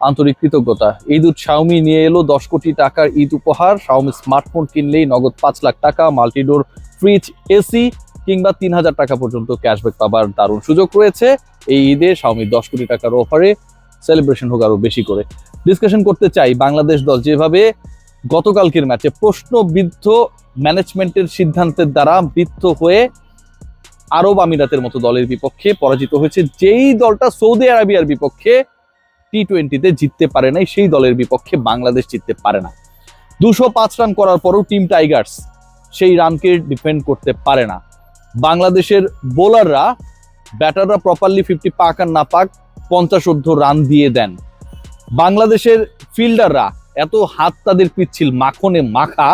আন্তরিক কৃতজ্ঞতা। ঈদ উদ শাওমি নিয়ে এলো দশ কোটি টাকার ঈদ উপহার। শাওমি স্মার্টফোন কিনলেই নগদ পাঁচ লাখ টাকা, মাল্টিডোর, ফ্রিজ, এসি কিংবা তিন হাজার টাকা পর্যন্ত ক্যাশব্যাক পাবার দারুণ সুযোগ রয়েছে। এই ঈদে শাওমি দশ কোটি টাকার অফারে সেলিব্রেশন হোক আরও বেশি করে। ডিসকাশন করতে চাই বাংলাদেশ দল যেভাবে গতকালকের ম্যাচে প্রশ্নবিদ্ধ ম্যানেজমেন্টের সিদ্ধান্তের দ্বারা বৃদ্ধ হয়ে আরব আমিরাতের মতো দলের বিপক্ষে পরাজিত হয়েছে। যেই দলটা সৌদি আরবিয়ার বিপক্ষে টি টোয়েন্টিতে জিততে পারে নাই, সেই দলের বিপক্ষে বাংলাদেশ জিততে পারে না। দুশো পাঁচ রান করার পরও টিম টাইগার্স সেই রানকে ডিফেন্ড করতে পারে না। বাংলাদেশের বোলাররা ব্যাটাররা প্রপারলি ফিফটি পাক আর না পাক পঞ্চাশ অর্ধ রান দিয়ে দেন। বাংলাদেশের ফিল্ডাররা এত হাত তাদের পিচ্ছিল, মাখনে মাখা,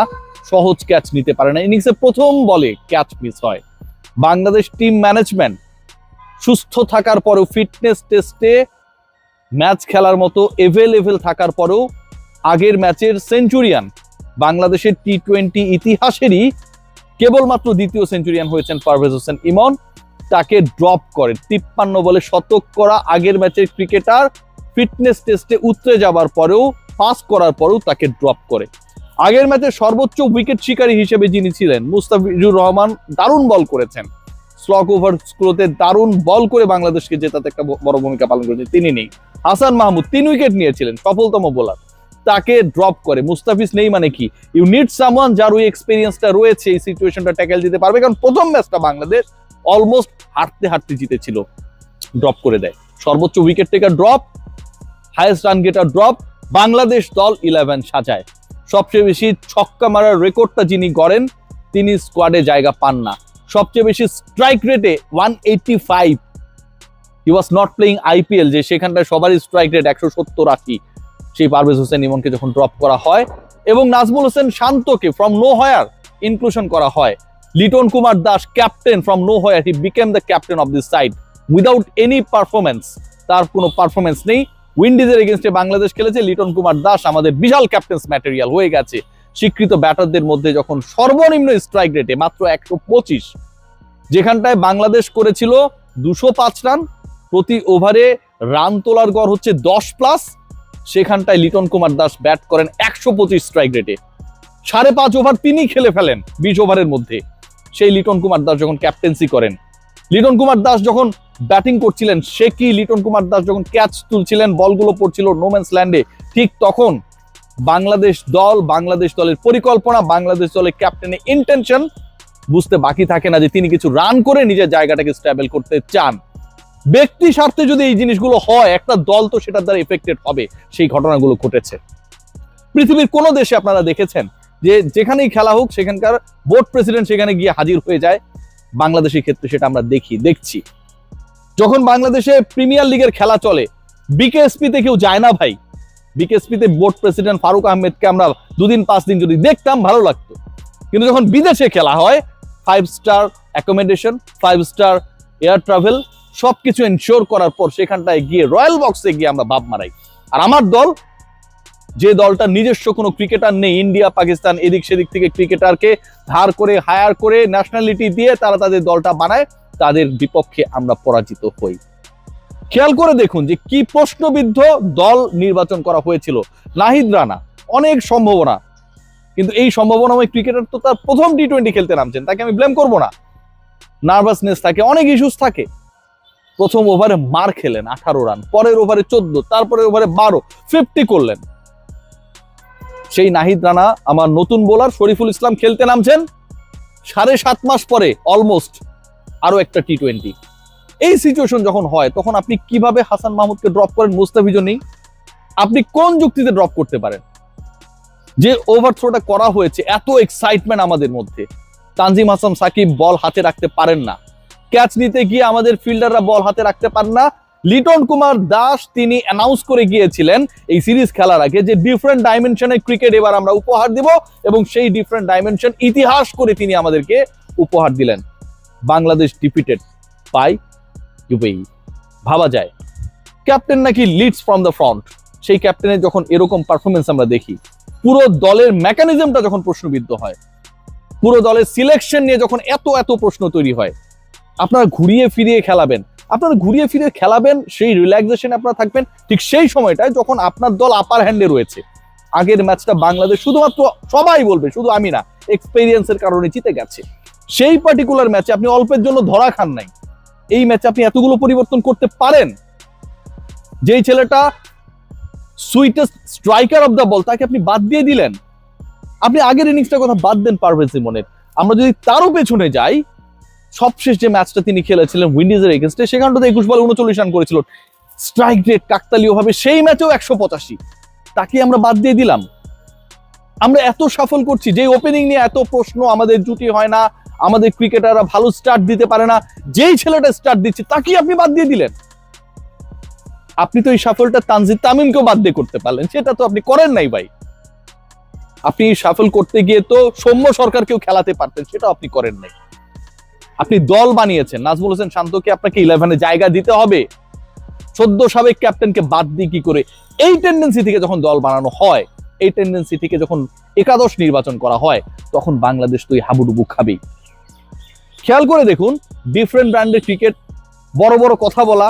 সহজ ক্যাচ নিতে পারে না। ইনিংসে প্রথম বলে ক্যাচ মিস হয়। বাংলাদেশ টিম ম্যানেজমেন্ট সুস্থ থাকার পরেও ফিটনেস টেস্টে ম্যাচ খেলার মতো এভেলেবেল থাকার পরেও আগের ম্যাচের সেঞ্চুরিয়ান বাংলাদেশের টি টোয়েন্টি ইতিহাসেরই কেবলমাত্র দ্বিতীয় সেঞ্চুরিয়ান হয়েছেন পারভেজ হোসেন ইমন। তাকে ড্রপ করে তিপ্পান্ন বলে শতক করা আগের ম্যাচের ক্রিকেটার ফিটনেস টেস্টে উতরে যাবার পরেও পাস করার পরেও তাকে ড্রপ করে। আগের ম্যাচে সর্বোচ্চ উইকেট শিকারী হিসেবে যিনি ছিলেন, মুস্তাফিজুর রহমান দারুণ বল করেছেন। স্লক ওভার স্কোরতে দারুণ বল করে বাংলাদেশকে জেতাতে একটা বড় ভূমিকা পালন করেছেন তিনি নেই। হাসান মাহমুদ তিন উইকেট নিয়েছিলেন, সফলতম বোলার তাকে ড্রপ করে। মুস্তাফিজ নেই মানে কি? ইউ নিড সামওয়ান যার ওই এক্সপিরিয়েন্সটা রয়েছে, এই সিচুয়েশনটা ট্যাকেল দিতে পারবে। কারণ প্রথম ম্যাচটা বাংলাদেশ অলমোস্ট হাঁটতে হাঁটতে জিতেছিল। ড্রপ করে দেয়। সর্বোচ্চ wicket taker drop highest run getter drop Bangladesh দল ইলেভেন সাজায়। সবচেয়ে বেশি ছক্কা মারার রেকর্ডটা যিনি গড়েন, তিনি স্কোয়াডে জায়গা পান না। সবচেয়ে বেশি স্ট্রাইক রেটে one eighty five he was not playing IPL যে সেখানটায় সবারই স্ট্রাইক রেট একশো সত্তর আশি। সেই পারভেজ হোসেন ইমনকে যখন ড্রপ করা হয়, এবং নাজমুল হোসেন শান্তকে ফ্রম নো হয়ার ইনক্লুশন করা হয়। Liton Kumar Das captain from no where he became the captain of this side without any performance তার কোনো পারফরমেন্স নেই। উইন্ডিজের এগেনস্টে বাংলাদেশ খেলেছে, লিটন কুমার দাস আমাদের বিশাল ক্যাপ্টেন্স ম্যাটেরিয়াল হয়ে গেছে। স্বীকৃত ব্যাটারদের মধ্যে যখন সর্বনিম্ন স্ট্রাইক রেটে মাত্র একশো পঁচিশ, যেখানটায় বাংলাদেশ করেছিল দুশো পাঁচ রান প্রতি ওভারে রান তোলার গড় হচ্ছে দশ প্লাস সেখানটায় লিটন কুমার দাস ব্যাট করেন একশো পঁচিশ স্ট্রাইক রেটে সাড়ে পাঁচ ওভার তিনি খেলে ফেলেন বিশ ওভারের মধ্যে। সেই লিটন কুমার দাস যখন ক্যাপ্টেন্সি করেন, লিটন কুমার দাস যখন ব্যাটিং করছিলেন, সে কি লিটন কুমার দাস যখন ক্যাচ তুলছিলেন, বলগুলো পড়ছিল নোম্যান্স ল্যান্ডে ঠিক তখন বাংলাদেশ দল, বাংলাদেশ দলের পরিকল্পনা, বাংলাদেশ দলের ক্যাপ্টেনের ইন্টেনশন বুঝতে বাকি থাকে না যে তিনি কিছু রান করে নিজের জায়গাটাকে স্ট্যাবল করতে চান। ব্যক্তি স্বার্থে যদি এই জিনিসগুলো হয়, একটা দল তো সেটার দ্বারা এফেক্টেড হবে, সেই ঘটনাগুলো ঘটেছে। পৃথিবীর কোন দেশে আপনারা দেখেছেন যে যেখানেই খেলা হোক, সেখানকার বোর্ড প্রেসিডেন্ট সেখানে গিয়ে হাজির হয়ে যায়। বাংলাদেশের ক্ষেত্রে সেটা আমরা দেখি, দেখছি। যখন বাংলাদেশে প্রিমিয়ার লিগের খেলা চলে বিকেএসপি তে কেউ যায় না ভাই। বিকেএসপি তে বোর্ড প্রেসিডেন্ট ফারুক আহমেদকে আমরা দুদিন, পাঁচ দিন যদি দেখতাম, ভালো লাগতো। কিন্তু যখন বিদেশে খেলা হয় five star accommodation five star air travel সবকিছু এনশিওর করার পর সেখানটায় গিয়ে রয়্যাল বক্সে গিয়ে আমরা ভাব মারাই। আর আমার দল, যে দলটা নিজস্ব কোনো ক্রিকেটার নেই, ইন্ডিয়া, পাকিস্তান, এদিক সেদিক থেকে ক্রিকেটারকে ধার করে হায়ার করে ন্যাশনালিটি দিয়ে তারা তাদের দলটা বানায়, তাদের বিপক্ষে আমরা পরাজিত হই। খেয়াল করে দেখুন যে কি প্রশ্নবিদ্ধ দল নির্বাচন করা হয়েছিল। নাহিদ রানা, অনেক সম্ভাবনা। কিন্তু এই সম্ভাবনাময় ক্রিকেটার তো তার প্রথম টি টোয়েন্টি খেলতে নামছেন, তাকে আমি ব্লেম করব না। নার্ভাসনেস থাকে, অনেক ইস্যুস থাকে। প্রথম ওভারে মার খেলেন, আঠারো রান, পরের ওভারে চোদ্দ, তারপরের ওভারে বারো ফিফটি করলেন। সেই নাহিদ রানা আমার নতুন বোলার শরীফুল ইসলাম খেলতে নামছেন। সাড়ে সাত মাস পরে অলমোস্ট আরও একটা টি টোয়েন্টি এই সিচুয়েশন যখন হয়, তখন আপনি কীভাবে হাসান মাহমুদকে ড্রপ করেন মুস্তাফিজও নেই। আপনি কোন যুক্তিতে ড্রপ করতে পারেন? যে ওভার থ্রোটা করা হয়েছে, এত এক্সাইটমেন্ট আমাদের মধ্যে। তানজিম হাসান, সাকিব বল হাতে রাখতে পারেন না। ক্যাচ নিতে গিয়ে আমাদের ফিল্ডাররা বল হাতে রাখতে পারেন না। লিটন কুমার দাস তিনি অ্যানাউন্স করে গিয়েছিলেন এই সিরিজ খেলার আগে যে ডিফারেন্ট ডাইমেনশনের ক্রিকেট এবার আমরা উপহার দিব এবং সেই ডিফারেন্ট ডাইমেনশন ইতিহাস করে তিনি আমাদেরকে উপহার দিলেন। বাংলাদেশ ডিপিটেড বাই ইউপেই ভাবা যায়। ক্যাপ্টেন নাকি লিডস ফ্রম দ্য ফ্রন্ট সেই ক্যাপ্টেনের যখন এরকম পারফরমেন্স আমরা দেখি, পুরো দলের মেকানিজমটা যখন প্রশ্নবিদ্ধ হয়, পুরো দলের সিলেকশন নিয়ে যখন এত এত প্রশ্ন তৈরি হয়, আপনারা ঘুরিয়ে ফিরিয়ে খেলাবেন। আপনারা ঘুরিয়ে ফিরিয়ে খেলাবেন, সেই রিল্যাক্সেশনে আপনারা থাকবেন, ঠিক সেই সময়টায় যখন আপনার দল আপার হ্যান্ডে রয়েছে। আগের ম্যাচটা বাংলাদেশ শুধুমাত্র সবাই বলবে, শুধু আমি না এক্সপেরিয়েন্সের কারণে জিতে গেছে। সেই পার্টিকুলার ম্যাচে আপনি অল্পের জন্য ধরা খান নাই। এই ম্যাচে আপনি এতগুলো পরিবর্তন করতে পারেন? যেই ছেলেটা sweetest striker of the ball তাকে আপনি বাদ দিয়ে দিলেন। আপনি আগের ইনিংসটার কথা বাদ দেন পারভেজ ইমনের আমরা যদি তারও পেছনে যাই, সবশেষ যে ম্যাচটা তিনি খেলেছিলেন উইন্ডিজের এগেনস্টে সেখানটাতে একুশ বলে উনচল্লিশ রান করেছিল। স্ট্রাইক রেট কাকতালীয় ভাবে সেই ম্যাচেও একশো পঁচাশি। তাকে আমরা বাদ দিয়ে দিলাম। আমরা এত সফল করছি যে ওপেনিং নিয়ে এত প্রশ্ন আমাদের জুটি হয় না। আমাদের ক্রিকেটাররা ভালো স্টার্ট দিতে পারে না। যেই ছেলেটা স্টার্ট দিচ্ছে তাকে আপনি বাদ দিয়ে দিলেন। আপনি তো এই সাফলটা তানজিদ তামিমকেও বাদ দিয়ে করতে পারলেন। সেটা তো আপনি করেন নাই ভাই। আপনি সাফল করতে গিয়ে তো সৌম্য সরকারকেও খেলাতে পারতেন, সেটাও আপনি করেন নাই। আপনি দল বানিয়েছেন। নাজমুল হোসেন শান্তকে আপনাকে ইলেভেনে জায়গা দিতে হবে। সদ্য সাবেক ক্যাপ্টেনকে বাদ দিয়ে কি করে? এই টেন্ডেন্সি থেকে যখন দল বানানো হয়, এই টেন্ডেন্সি থেকে যখন একাদশ নির্বাচন করা হয়, তখন বাংলাদেশ তো এই হাবুডুবু খাবেই। খেয়াল করে দেখুন ডিফারেন্ট ব্র্যান্ডের ক্রিকেট বড় বড় কথা বলা।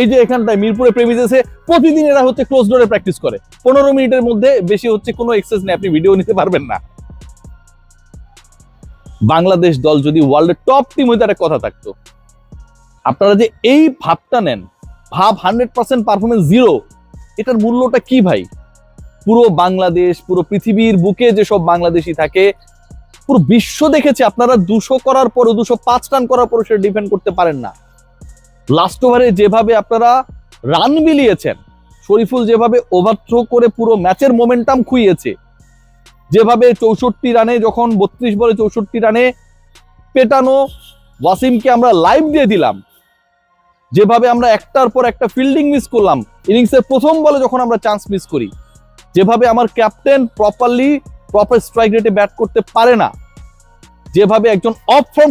এই যে এখানটায় মিরপুরে প্রেমিসেসে প্রতিদিন এরা হচ্ছে ক্লোজ ডোরে প্র্যাকটিস করে। পনেরো মিনিটের মধ্যে বেশি হচ্ছে কোনো এক্সেস নেই, আপনি ভিডিও নিতে পারবেন না। বাংলাদেশ দল যদি ওয়ার্ল্ডের টপ টিম হইতে একটা কথা থাকতো, আপনারা যে এই ভাবটা নেন, ভাব হান্ড্রেড পার্সেন্ট পারফরমেন্স জিরো এটার মূল্যটা কি ভাই? পুরো বাংলাদেশ, পুরো পৃথিবীর বুকে যেসব বাংলাদেশি থাকে পুরো বিশ্ব দেখেছে, আপনারা দুশো করার পরও, দুশো পাঁচ রান করার পরও সেটা ডিফেন্ড করতে পারেন না। লাস্ট ওভারে যেভাবে আপনারা রান মিলিয়েছেন, শরীফুল যেভাবে ওভারথ্রো করে পুরো ম্যাচের মোমেন্টাম খুইয়েছে, যেভাবে চৌষট্টি রানে যখন বত্রিশ বলে চৌষট্টি রানে পেটানো ওয়াসিমকে আমরা লাইভ দিয়ে দিলাম, যেভাবে আমরা একটার পর একটা ফিল্ডিং মিস করলাম ইনিংসের প্রথম বলে যখন আমরা চান্স মিস করি, যেভাবে আমার ক্যাপ্টেন প্রপারলি প্রপার স্ট্রাইক রেটে ব্যাট করতে পারে না। যেভাবে একজন অফ ফ্রম